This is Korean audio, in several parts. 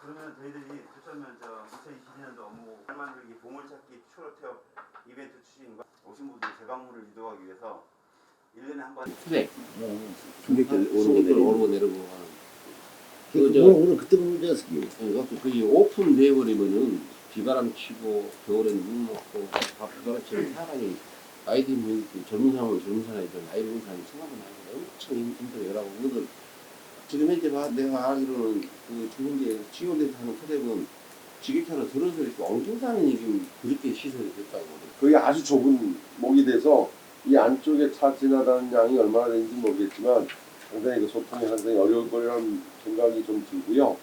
그러면 저희들이 저 2022년도 업무 말 만들기 보물찾기 추로 태업 이벤트 추진과 오신 분들 재방문을 유도하기 위해서 1년에 한 번 수백 중객들 오르고 오르고 내려 내려. 오르고 내리고 하는 그 그저 오늘 그때 보는 줄 알았어요. 그래갖고 그게 오픈 돼 버리면은 비바람 치고 겨울에는 눈 먹고 밥 비바람 치면 사람이 아이들 그 젊은 사람은 젊은 사람이든 나이 먹은 사람이 생각은 나고 엄청 힘- 힘들어요라고 그들 지금 현재 봐 내가 알기로는 그 중국에 지원돼서 하는 토대은 지게차로 들어서 이렇게 엉뚱사는 지금 그렇게 시설이 됐다고. 그게 아주 좁은 목이 돼서 이 안쪽에 차 지나가는 양이 얼마나 되는지 모르겠지만 상당히 그 소통이 상당히 어려울 거라는 생각이 좀 들고요.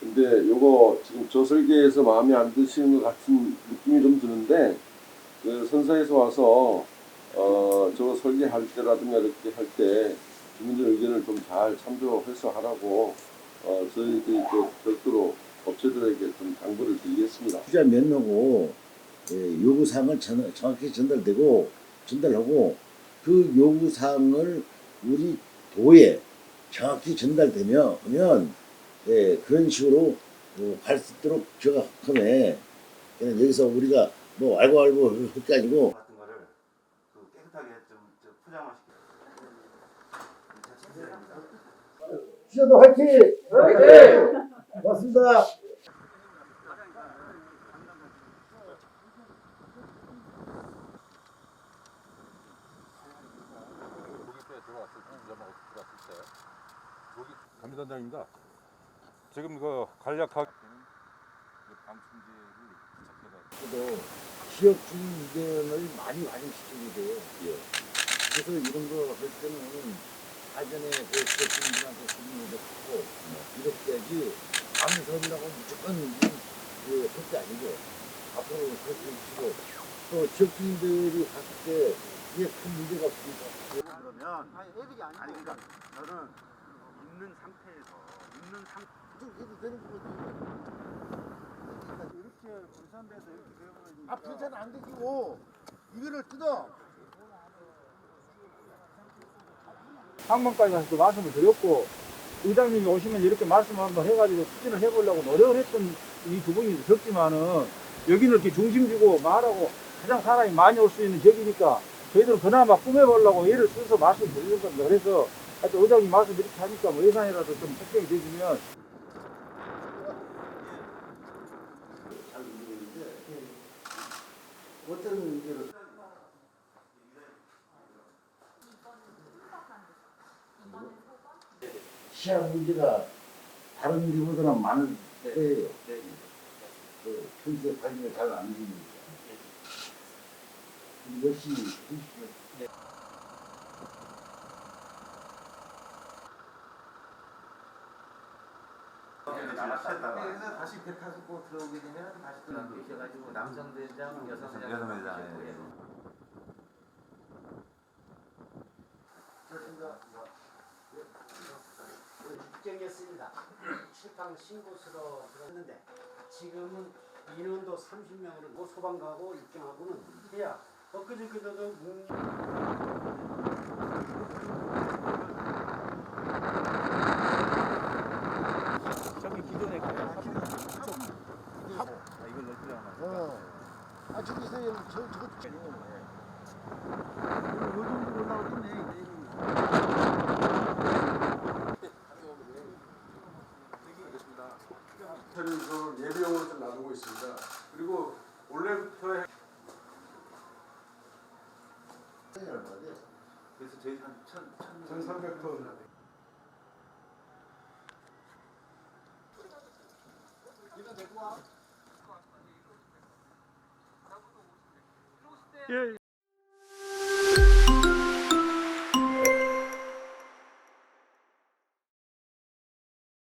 근데 요거 지금 저 설계에서 마음에 안 드시는 것 같은 느낌이 좀 드는데 그 선사에서 와서 어 저거 설계할 때라든가 이렇게 할 때 주민들 의견을 좀 잘 참조해서 하라고 어 저희들이 또 별도로 업체들에게 좀 당부를 드리겠습니다. 투자 면허고 예, 요구 사항을 전, 정확히 전달되고 전달하고 그 요구 사항을 우리 도에 정확히 전달되면 하면 예, 그런 식으로 어, 갈수 있도록 제가 그냥 여기서 우리가 뭐 알고 알고 할 게 아니고 같은 거를 그 깨끗하게 좀, 좀 포장화시켜. 시어도 화이팅! 화이팅! 고맙습니다. 감리단장입니다. 지금 그 간략하게 도 지역 주민 의견을 많이 반영시키게 돼요. 그래서 이런 거 할 때는 사전에 그 지역 주민들한테 질문을 하고 이렇게 해야지 아무 소리라고 무조건 그 할게 아니고 앞으로 그렇게 해주시고 또 지역 주민들이 갔을 때 이게 큰 문제가 없으니까 그러면 아니 애들이 아니고 아니 그러니까 저는 있는 상태에서 있는 상 해도 되는 거지. 이렇게 분산돼서 이렇게 되어버리니까 아, 분산 안 되고 이거를 뜯어. 항만까지 가서 또 말씀을 드렸고 의장님이 오시면 이렇게 말씀 한번 해가지고 추진을 해보려고 노력을 했던 이두 분이 있었지만은 여기는 이렇게 중심 주고 말하고 가장 사람이 많이 올 수 있는 지역이니까 저희들은 그나마 꾸며보려고 예를 써서 말씀드리는 겁니다. 그래서 하여튼 의장님 말씀 이렇게 하니까 뭐 예산이라도 좀 협정이 되시면. 어떤 문제로 시야 문제가 다른 데보다는 많은 때예요. 그 평소에 관리가 잘안 되니까. 이것이 나가셨다가 다시 배 타고 들어오게 되면 다시 또 남기셔가지고 남성 대장, 여성 대장 여성 대장, 이렇게 입장이었습니다. 출탕 신고서로 들었는데 지금은 인원도 30명으로 뭐 소방가고 입장하고는 해야 엊그저께도 문 저기 기존에 어. 아 저기 있어요. 저저 거 저는 저 예비용으로 좀 나누고 있습니다. 그리고 원래부터 해- 그래서 저희 한 천 천. 1,300톤